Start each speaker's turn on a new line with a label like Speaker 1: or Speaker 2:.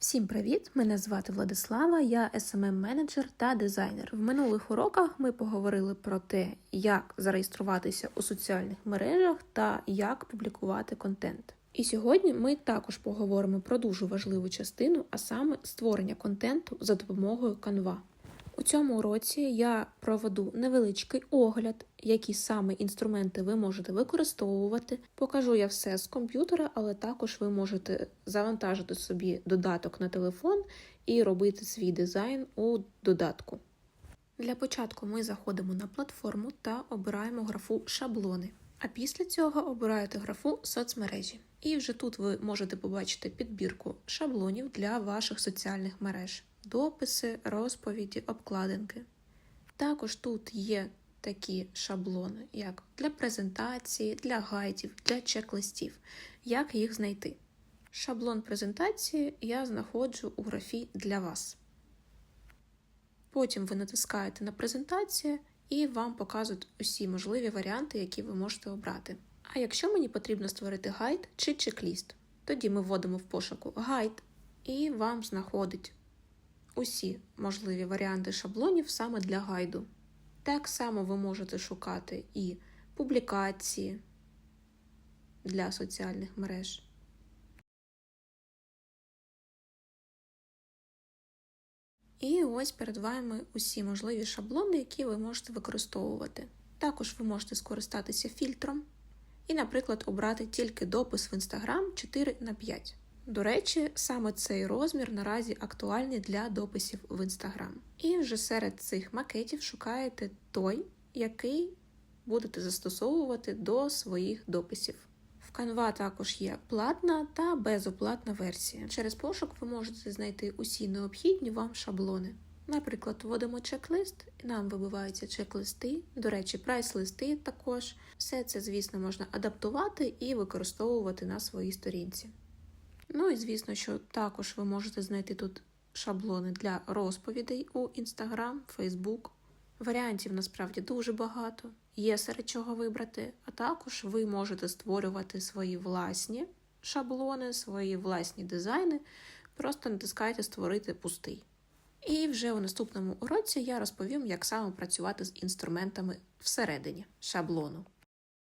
Speaker 1: Всім привіт! Мене звати Владислава, я smm менеджер та дизайнер. В минулих уроках ми поговорили про те, як зареєструватися у соціальних мережах та як публікувати контент. І сьогодні ми також поговоримо про дуже важливу частину, а саме створення контенту за допомогою Canva. У цьому уроці я проведу невеличкий огляд, які саме інструменти ви можете використовувати. Покажу я все з комп'ютера, але також ви можете завантажити собі додаток на телефон і робити свій дизайн у додатку. Для початку ми заходимо на платформу та обираємо графу шаблони. А після цього обираєте графу соцмережі. І вже тут ви можете побачити підбірку шаблонів для ваших соціальних мереж дописи, розповіді, обкладинки. Також тут є такі шаблони, як для презентації, для гайдів, для чек-листів. Як їх знайти? Шаблон презентації я знаходжу у графі для вас. Потім ви натискаєте на презентацію і вам показують усі можливі варіанти, які ви можете обрати. А якщо мені потрібно створити гайд чи чек-ліст, тоді ми вводимо в пошуку гайд і вам знаходить усі можливі варіанти шаблонів саме для гайду. Так само ви можете шукати і публікації для соціальних мереж. І ось перед вами усі можливі шаблони, які ви можете використовувати. Також ви можете скористатися фільтром і, наприклад, обрати тільки допис в Instagram 4 на 5. До речі, саме цей розмір наразі актуальний для дописів в Instagram. І вже серед цих макетів шукаєте той, який будете застосовувати до своїх дописів. В Canva також є платна та безоплатна версія. Через пошук ви можете знайти усі необхідні вам шаблони. Наприклад, вводимо чек-лист, і нам вибиваються чек-листи, до речі, прайс-листи також. Все це, звісно, можна адаптувати і використовувати на своїй сторінці. Ну і звісно, що також ви можете знайти тут шаблони для розповідей у Instagram, Facebook. Варіантів насправді дуже багато, є серед чого вибрати, а також ви можете створювати свої власні шаблони, свої власні дизайни. Просто натискайте Створити пустий. І вже у наступному уроці я розповім, як саме працювати з інструментами всередині шаблону.